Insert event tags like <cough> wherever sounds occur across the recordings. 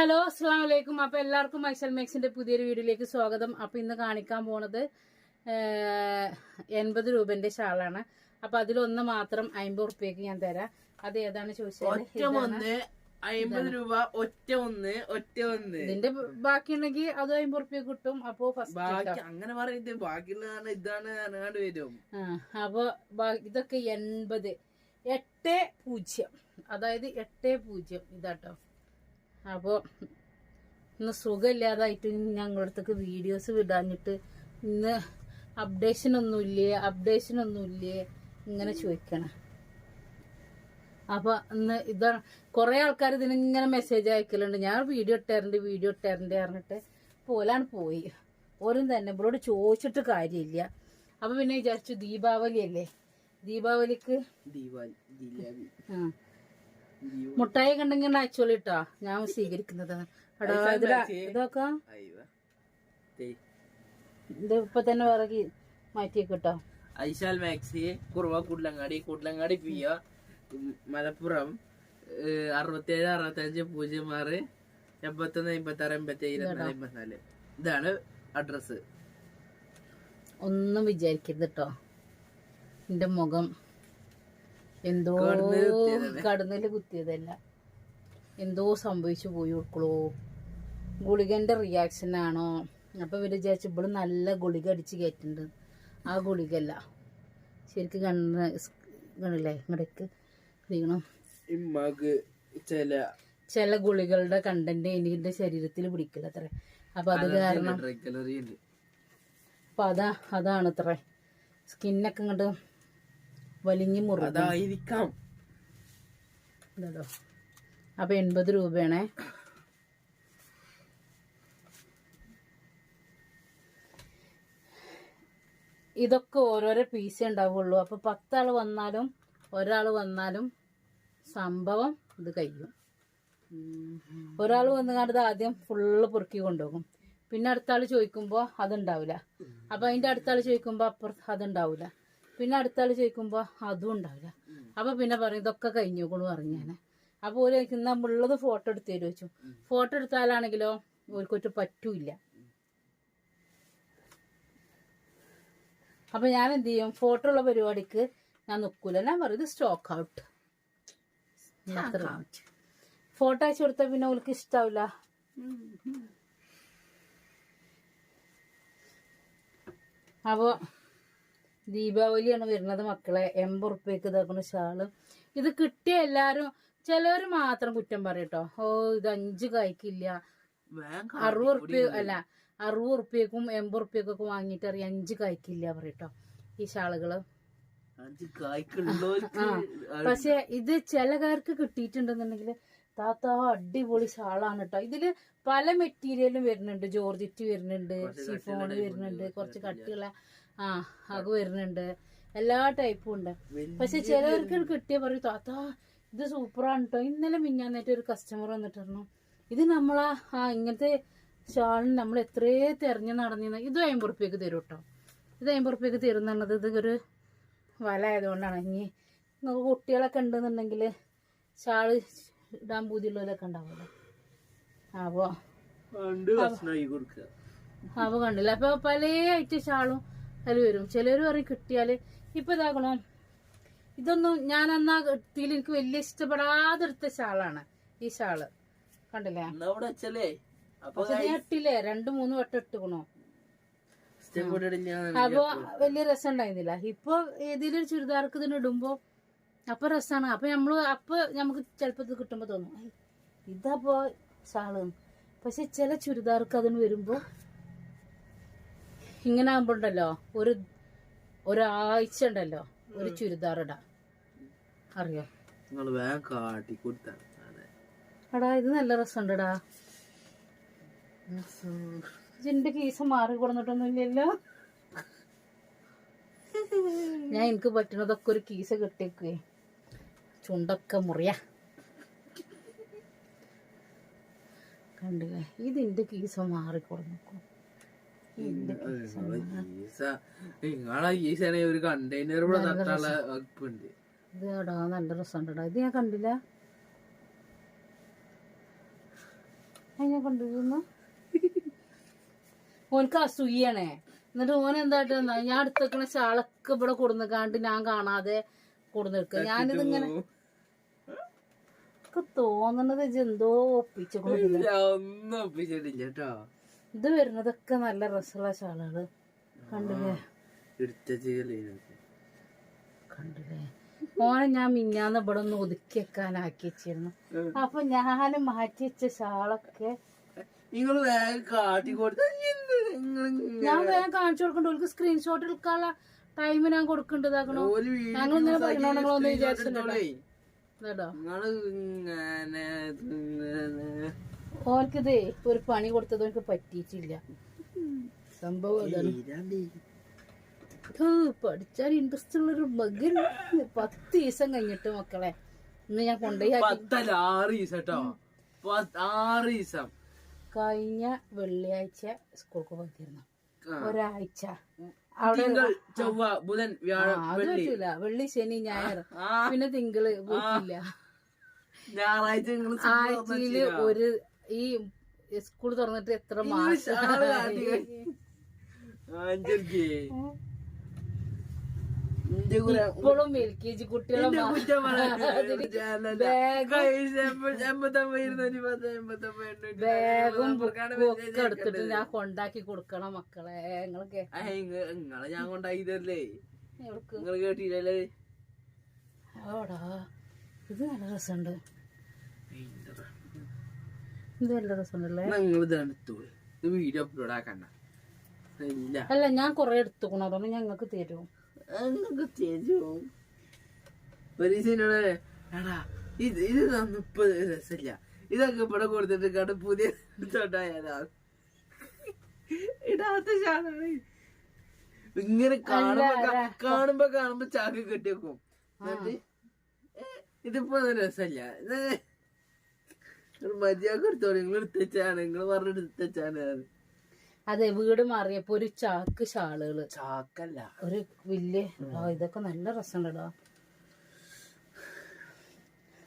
Hello അസ്സാം വലൈക്കും അപ്പൊ എല്ലാവർക്കും മൈസൽ മേക്സിന്റെ പുതിയൊരു വീഡിയോയിലേക്ക് സ്വാഗതം. അപ്പൊ ഇന്ന് കാണിക്കാൻ പോണത് എൺപത് രൂപന്റെ ഷാളാണ്. അപ്പൊ അതിലൊന്ന് മാത്രം അമ്പത് റുപ്യക്ക് ഞാൻ തരാം. അത് ഏതാണ് ചോദിച്ചത്? ഒറ്റ ഒന്ന് അമ്പത് രൂപ ഒറ്റ ഒന്ന് ഒറ്റ ഒന്ന്. ഇതിന്റെ ബാക്കി ഉണ്ടെങ്കിൽ അത് അമ്പത് റുപ്യ കിട്ടും. അപ്പോ ഫസ്റ്റ് അങ്ങനെ പറയുന്നത് ഇതാണ് അങ്ങാണ്ട് വരും. അപ്പൊ ഇതൊക്കെ എൺപത്. എട്ട് പൂജ്യം. അതായത് എട്ട് പൂജ്യം. ഇതാട്ടോ. അപ്പോൾ ഇന്ന് സുഖമില്ലാതായിട്ട് ഞങ്ങളടുത്തേക്ക് വീഡിയോസ് വിടാഞ്ഞിട്ട് ഇന്ന് അപ്ഡേഷൻ ഒന്നുമില്ലേ അപ്ഡേഷൻ ഒന്നുമില്ലേ ഇങ്ങനെ ചോദിക്കണം. അപ്പോൾ ഇന്ന് ഇതാണ് കുറെ ആൾക്കാർ ഇതിനിങ്ങനെ മെസ്സേജ് അയക്കലുണ്ട്. ഞാൻ വീഡിയോ ഇട്ടാറുണ്ട് വീഡിയോ ഇട്ടാറുണ്ട് പറഞ്ഞിട്ട് പോലാണ് പോയി. ഓരും തന്നെ ഇവളോട് ചോദിച്ചിട്ട് കാര്യമില്ല. അപ്പൊ പിന്നെ വിചാരിച്ചു ദീപാവലി അല്ലേ ദീപാവലിക്ക് ദീപാവലി ആ. മുട്ടായി കണ്ടെങ്കിൽ അയച്ചോളി കേട്ടോ ഞാൻ സ്വീകരിക്കുന്നത് ഇതൊക്കെ. ഇത് ഇപ്പൊ തന്നെ വിറകി മാറ്റിയേക്കട്ടോ ഐശാൽ മാക്സി കുറവ കുടലങ്ങാടി കുടലങ്ങാടി പി ഒ മലപ്പുറം അറുപത്തേഴ് അറുപത്തഞ്ച് പൂജ്യം ആറ് എൺപത്തൊന്ന് അമ്പത്തി ആറ് എൺപത്തി ഏഴ് ഇരുപത്തിനാല് എൺപത്തിനാല്. ഇതാണ് അഡ്രസ് ഒന്നും വിചാരിക്കരുത് കേട്ടോ എന്റെ മുഖം എന്തോ കടന്നൽ കുത്തിയതല്ല. എന്തോ സംഭവിച്ചു പോയി ഉൾക്കുള്ളൂ ഗുളികന്റെ റിയാക്ഷൻ ആണോ? അപ്പൊ ഇവർ വിചാരിച്ചു ഇവിടെ നല്ല ഗുളിക അടിച്ച് കയറ്റുന്നുണ്ട് ആ ഗുളികല്ല ശരിക്കും കണ്ണ് കണ്ടില്ലേ ഇങ്ങടേക്ക് ചില ചില ഗുളികളുടെ കണ്ടന്റ് എനിക്ക് ശരീരത്തിൽ പിടിക്കില്ല അത്ര അപ്പൊ അത് കാരണം അപ്പൊ അതാ അതാണ് അത്ര സ്കിന്നൊക്കെ ഇങ്ങോട്ട് വലിഞ്ഞു മുറുകും. അതായിരിക്കാം. ഇതോ. അപ്പൊ എൺപത് രൂപയാണേ. ഇതൊക്കെ ഓരോരോ പീസേ ഉണ്ടാവുള്ളൂ. അപ്പൊ പത്താൾ വന്നാലും ഒരാൾ വന്നാലും സംഭവം ഇത് കഴിയും. ഒരാൾ വന്നു കണ്ടത് ആദ്യം ഫുള്ള് പൊറുക്കി കൊണ്ടുപോകും. പിന്നെ അടുത്ത ചോദിക്കുമ്പോ അതുണ്ടാവില്ല അപ്പൊ അതിന്റെ അടുത്ത ചോദിക്കുമ്പോ അപ്പുറത്ത് അതുണ്ടാവില്ല പിന്നെ അടുത്ത ആൾ ചോദിക്കുമ്പോ അതും ഉണ്ടാവില്ല. അപ്പൊ പിന്നെ പറയും ഇതൊക്കെ കഴിഞ്ഞു പറഞ്ഞേനെ പറഞ്ഞു ഞാൻ അപ്പൊ ഒരു ചോദിക്കുന്ന ഉള്ളത് ഫോട്ടോ എടുത്ത് തരുമോ വെച്ചു ഫോട്ടോ എടുത്താലാണെങ്കിലോ ഓർക്കൊറ്റ പറ്റൂല അപ്പൊ ഞാൻ എന്ത് ചെയ്യും ഫോട്ടോ ഉള്ള പരിപാടിക്ക് ഞാൻ നിൽക്കൂല ഞാൻ പറയും ഇത് സ്റ്റോക്ക് ഔട്ട് ഫോട്ടോ അയച്ചു കൊടുത്താൽ പിന്നെ ഓൾക്ക് ഇഷ്ടാവില്ല. അപ്പോ ദീപാവലിയാണ് വരുന്നത് മക്കളെ. എൺപത് ഉറുപ്പ്യക്ക് ഇതാക്കുന്ന ഷാൾ. ഇത് കിട്ടിയ എല്ലാരും ചിലവർ മാത്രം കുറ്റം പറയട്ടോ ഓ ഇത് അഞ്ച് കായ്ക്കില്ല. അറുപത് ഉറുപ്പ്യ അല്ല അറുപത് ഉറുപ്പ്യക്കും എൺപത് ഉറുപ്പ്യക്കൊക്കെ വാങ്ങിയിട്ട് അറിയാം അഞ്ച് കായ്ക്കില്ല പറയട്ടോ ഈ ഷാളുകൾ. പക്ഷെ ഇത് ചിലകാർക്ക് കിട്ടിയിട്ടുണ്ടെന്നുണ്ടെങ്കിൽ താത്ത അടിപൊളി ഷാളാണ് കേട്ടോ ഇതിൽ പല മെറ്റീരിയലും വരുന്നുണ്ട്. ജോർജറ്റ് വരുന്നുണ്ട് ഷിഫോൺ വരുന്നുണ്ട് കുറച്ച് കട്ടിയുള്ള ആ അത് വരുന്നുണ്ട്. എല്ലാ ടൈപ്പും ഉണ്ട്. പക്ഷെ ചിലവർക്ക് കിട്ടിയ പറയും താത്താ ഇത് സൂപ്പറാണ് കേട്ടോ ഇന്നലെ മിഞ്ഞാന്നേറ്റ് ഒരു കസ്റ്റമർ വന്നിട്ടിരുന്നു ഇത് നമ്മളാ ആ ഇങ്ങനത്തെ ഷാളിന് നമ്മൾ എത്രേ തെരഞ്ഞു നടന്നിരുന്ന ഇത് അമ്പത് റുപ്യക്ക് തരും കേട്ടോ ഇത് അമ്പത് റുപ്യക്ക് തരുന്നുള്ളത് ഇത് ഒരു വല ആയതുകൊണ്ടാണ്. ഇനി നമുക്ക് കുട്ടികളൊക്കെ ഉണ്ടെന്നുണ്ടെങ്കിൽ ഷാൾ ഇടാൻ പൂതിയുള്ളവരൊക്കെ ഉണ്ടാവുമല്ലോ. അപ്പോൾ അപ്പൊ അപ്പോൾ കണ്ടില്ല. അപ്പോൾ പല ഐറ്റം ഷാളും അതിൽ വരും. ചിലർ പറയും കിട്ടിയാൽ ഇപ്പം ഇതാകണോ ഇതൊന്നും ഞാൻ അന്നാ കിട്ടിയിൽ എനിക്ക് വലിയ ഇഷ്ടപ്പെടാതെടുത്ത ഷാളാണ് ഈ ഷാൾ. കണ്ടില്ലേ? ഇട്ടില്ലേ? രണ്ടു മൂന്ന് വട്ടം ഞാൻ അപ്പൊ വലിയ രസം ഉണ്ടായിരുന്നില്ല. ഇപ്പൊ ഏതെങ്കിലും ചുരിദാർക്ക് ഇതിന് ഇടുമ്പോ അപ്പൊ രസാണ്. അപ്പൊ നമ്മൾ അപ്പൊ നമുക്ക് ചിലപ്പോ ഇത് കിട്ടുമ്പോ തോന്നും. ഇതാ പോ ഷാൾ. പക്ഷെ ചില ചുരിദാർക്ക് അതിന് വരുമ്പോ ഇങ്ങനെ ആകുമ്പോ ഉണ്ടല്ലോ ഒരു ഒരാഴ്ച ഉണ്ടല്ലോ ഒരു ചുരിദാർ ഇടാം അറിയോ എടാ ഇത് നല്ല രസമുണ്ടടാ ഇതിന്റെ കേസ് മാറി കൊടുന്നിട്ടൊന്നുമില്ലല്ലോ. ഞാൻ എനിക്ക് പറ്റണതൊക്കെ ഒരു കീസ് കിട്ടിയേക്കുവേ. ചുണ്ടൊക്കെ മുറിയ. കണ്ടില്ലേ? ഇതിന്റെ കീസ് മാറി കൊടുക്കും നിങ്ങളെ ഈസാണെങ്കിൽ ഒരു കണ്ടെയ്നർ ഇവിടെ തട്ടാനുള്ള വകുപ്പുണ്ട്. ഇത് എടാ നല്ല രസമുണ്ടടാ. ഇത് ഞാൻ കണ്ടില്ല. അതിനെ കൊണ്ടുവരുന്നു ഓനക്ക് അസൂയാണേ എന്നിട്ട് ഓൻ എന്തായിട്ട് ഞാൻ അടുത്തേക്കണ ശാളൊക്കെ ഇവിടെ കൊടുന്ന് കാണ്ട് ഞാൻ കാണാതെ കൊടുന്നെടുക്ക ഞാനിത് ഇങ്ങനെ എനിക്ക് തോന്നണത് എന്തോ ഒപ്പിച്ചു കൊടുക്കില്ല ഞാൻ ഒന്നും ഒപ്പിച്ചിട്ടില്ല കേട്ടോ. ഇത് വരുന്നതൊക്കെ നല്ല രസമുള്ള ശാളകൾ കണ്ടില്ലേ? കണ്ടില്ലേ? ഓനെ ഞാൻ മിഞ്ഞാന്ന് ഇവിടെ ഒന്ന് ഒതുക്കി വെക്കാനാക്കി വെച്ചിരുന്നു. അപ്പൊ ഞാൻ മാറ്റി വെച്ച ശാളൊക്കെ നിങ്ങൾ വേഗം കാട്ടി കൊടുത്ത ഞാൻ വേഗം കാണിച്ചു കൊടുക്കണ്ട. ഓർക്ക് സ്ക്രീൻഷോട്ട് എടുക്കാനുള്ള ടൈം ഞാൻ കൊടുക്കണ്ടതാക്കണോ ഞങ്ങളിങ്ങനെ പറയണോ നിങ്ങളൊന്ന് വിചാരിച്ചിട്ടുണ്ടോ ഓർക്കിതേ ഒരു പണി കൊടുത്തത് എനിക്ക് പറ്റിയിട്ടില്ല. സംഭവം പഠിച്ചാൽ ഇൻട്രസ്റ്റ് ഉള്ളൊരു മകൻ. പത്ത് ദിവസം കഴിഞ്ഞിട്ട് മക്കളെ ഇന്ന് ഞാൻ കൊണ്ടുപോയി ആറ് ആറ് ദിവസം. കഴിഞ്ഞ വെള്ളിയാഴ്ച സ്കൂൾക്ക് പോയിരുന്നു. ഒരാഴ്ച. അവിടെ ചൊവ്വ ബുധൻ വെള്ളി. പറ്റൂല. വെള്ളി ശനി ഞായർ. പിന്നെ തിങ്കൾ പോയിട്ടില്ല. ഞായറാഴ്ച നിങ്ങൾ ആഴ്ചയിൽ ഒരു ഈ സ്കൂൾ തുറന്നിട്ട് എത്ര മാസം ഇപ്പോഴും എൽ കെ ജി കുട്ടികളെ <laughs> ബാഗും ഒക്കെ എടുത്തിട്ട് ഞാൻ കൊണ്ടാക്കി കൊടുക്കണം മക്കളെ. നിങ്ങളൊക്കെ നിങ്ങളെ ഞാൻ കൊണ്ടാക്കിതല്ലേ എവർക്ക് നിങ്ങൾ കേട്ടില്ലല്ലേ? ഓടാ ഇത് നല്ല രസമുണ്ട്. ഇത് നല്ല രസമുണ്ടല്ലേ നിങ്ങൾ ഇത് എടുത്തോളൂ. ഇത് വീഡിയോ അപ്ലോഡ് ആക്കണ്ട. ഇല്ല. അല്ല ഞാൻ കൊറേ എടുത്തുക്കണം. അതുകൊണ്ട് ഞങ്ങൾക്ക് തരും. നിങ്ങൾക്ക് തരും. എടാ ഇത് ഇത് തന്നു ഇപ്പൊ രസമില്ല. ഇതൊക്കെ ഇവിടെ കൊടുത്തിട്ട് കണ്ട് പുതിയ തൊട്ടായാലാ ഇടാത്ത ചാടാണ് ഇങ്ങനെ കാണുമ്പോ കാണുമ്പോ കാണുമ്പോ ചാക്ക് കെട്ടി വെക്കും എന്നിട്ട് ഏ, ഇതിപ്പോ രസമില്ല. മര്യാദ എടുത്തോളൂ. നിങ്ങൾ എടുത്തച്ചാണ് നിങ്ങൾ പറഞ്ഞിട്ട് എടുത്തച്ചാണ് അതെ. വീട് മാറിയപ്പോ ഒരു ചാക്ക് ഷാളുകൾ. ചാക്കല്ല. ഒരു വലിയ ഇതൊക്കെ നല്ല രസമുണ്ടോ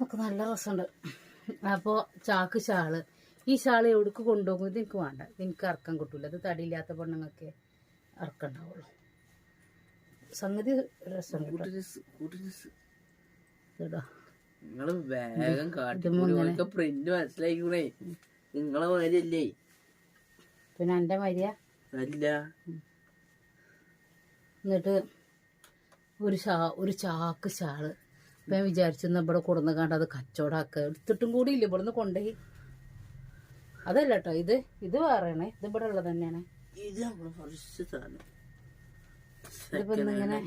ഒക്കെ നല്ല രസമുണ്ട് അപ്പോ ചാക്ക് ഷാൾ. ഈ ഷാൾ എവിടേക്ക് കൊണ്ടുപോകും? ഇത് എനിക്ക് വേണ്ട. എനിക്ക് അർക്കം കിട്ടൂല. അത് തടിയില്ലാത്ത പെണ്ണുങ്ങൾക്ക് ഇറക്കണ്ടാവുള്ളൂ സംഗതി രസമുണ്ട് കേട്ടോ. നിങ്ങൾ വേഗം കാട്ടി പ്രിന്റ് മനസ്സിലാക്കിക്കൂടെ നിങ്ങളെ മാതിരിയല്ലേ? പിന്നെ എന്റെ മരിയ അല്ല. എന്നിട്ട് ഒരു ഷാ ഒരു ചാക്ക് ചാൾ അപ്പം ഞാൻ വിചാരിച്ചു എന്നാ ഇവിടെ കൊടുന്ന് കണ്ട് അത് കച്ചവടാക്കുക എടുത്തിട്ടും കൂടി ഇല്ല ഇവിടുന്ന് കൊണ്ടുപോയി അതല്ല കേട്ടോ ഇത് ഇത് വേറെയാണ്. ഇത് ഇവിടെ ഉള്ളത് തന്നെയാണ്. ഇത് ഇതിപ്പോ ഇന്നിങ്ങനെ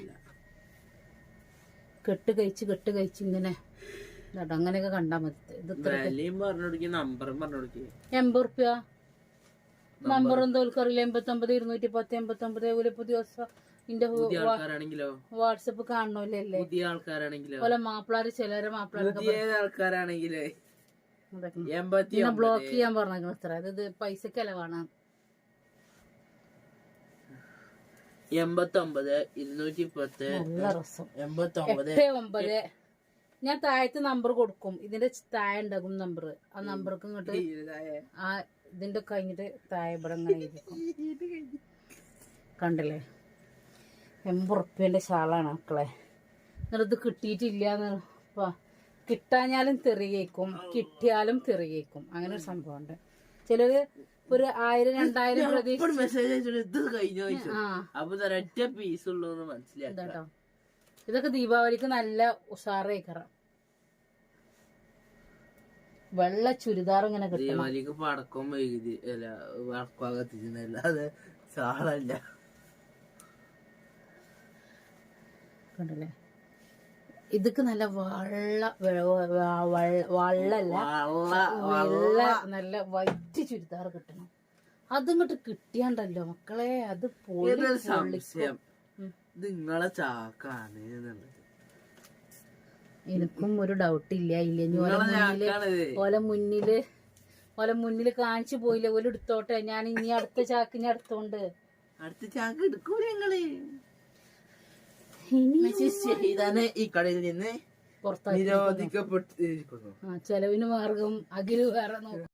കെട്ട് കഴിച്ച് കെട്ട് കഴിച്ച് ഇങ്ങനെ ഇതാട്ടോ അങ്ങനെയൊക്കെ കണ്ടാ മതി. എൺപത് റുപ്യ നമ്പർ. എന്തോ അറിയില്ല. എൺപത്തൊമ്പത് ഇരുന്നൂറ്റി പത്ത് എൺപത്തൊമ്പത് ഒരു പുതിയ ഇന്റെ വാട്സപ്പ് കാണണല്ലേ പുതിയ ആൾക്കാരാണെങ്കിലോ? പോലെ മാപ്പിളാര് ചിലരെ മാപ്പിളാരാണെങ്കിലേ ബ്ലോക്ക് ചെയ്യാൻ പറഞ്ഞു അത്ര. അതായത് പൈസ ചെലവാണ് എൺപത്തി ഒമ്പത് ഇരുന്നൂറ്റി പത്ത് എൺപത്തി ഒമ്പത് ഒമ്പത്. ഞാൻ താഴത്തെ നമ്പർ കൊടുക്കും. ഇതിന്റെ താഴെ ഉണ്ടാകും നമ്പർ ആ നമ്പർക്ക് ഇങ്ങോട്ട് ആ ഇതിന്റെ കഴിഞ്ഞിട്ട് താഴെ ഇവിടെ ഇങ്ങനെ കണ്ടില്ലേ? എമ്പുറപ്പിന്റെ ശാളാണ് മക്കളെ. എന്നിട്ട് ഇത് കിട്ടിയിട്ടില്ല കിട്ടാഞ്ഞാലും തെറി കേക്കും കിട്ടിയാലും തെറി കേക്കും അങ്ങനെ ഒരു സംഭവമുണ്ട്. ചിലര് ഒരു ആയിരം രണ്ടായിരം പ്രതീക്ഷ മെസ്സേജ് കഴിഞ്ഞ ആ. അപ്പൊ ഒരൊറ്റ പീസ് ഉള്ളൂ മനസ്സിലാക്കാം ഇതൊക്കെ ദീപാവലിക്ക് നല്ല ഉഷാറേക്കറ വെള്ള ചുരിദാർ ഇങ്ങനെ ദീപാവലിക്ക് പടക്കം വൈകുതി അല്ല പടക്കം അത് സാളല്ല കണ്ടില്ലേ? ഇതൊക്കെ നല്ല വള്ള വള്ള- വള്ളല്ല. വള്ള നല്ല വൈറ്റ് ചുരിദാർ കിട്ടണം. അതിങ്ങോട്ട് കിട്ടിയാണ്ടല്ലോ മക്കളെ അത് പൊളി നിങ്ങളെ ചാക്കാണ് എന്നുള്ളത്. എനിക്കും ഒരു ഡൗട്ട് ഇല്ല ഇല്ല. ഓല മുന്നിൽ ചാക്കാണിത് ഓലെ മുന്നിൽ കാണിച്ചു പോയില്ല ഓല എടുത്തോട്ടെ. ഞാൻ ഇനി അടുത്ത ചാക്ക് ഞാൻ എടുത്തോണ്ട് അടുത്ത ചാക്ക് എടുക്കൂല ഞങ്ങൾ ഈ കടയിൽ നിന്ന് പുറത്താക്കി നിരോധിക്കപ്പെട്ടിരിക്കുന്നു ചെലവിന് മാർഗം അഖിൽ വേറെ നോക്കും.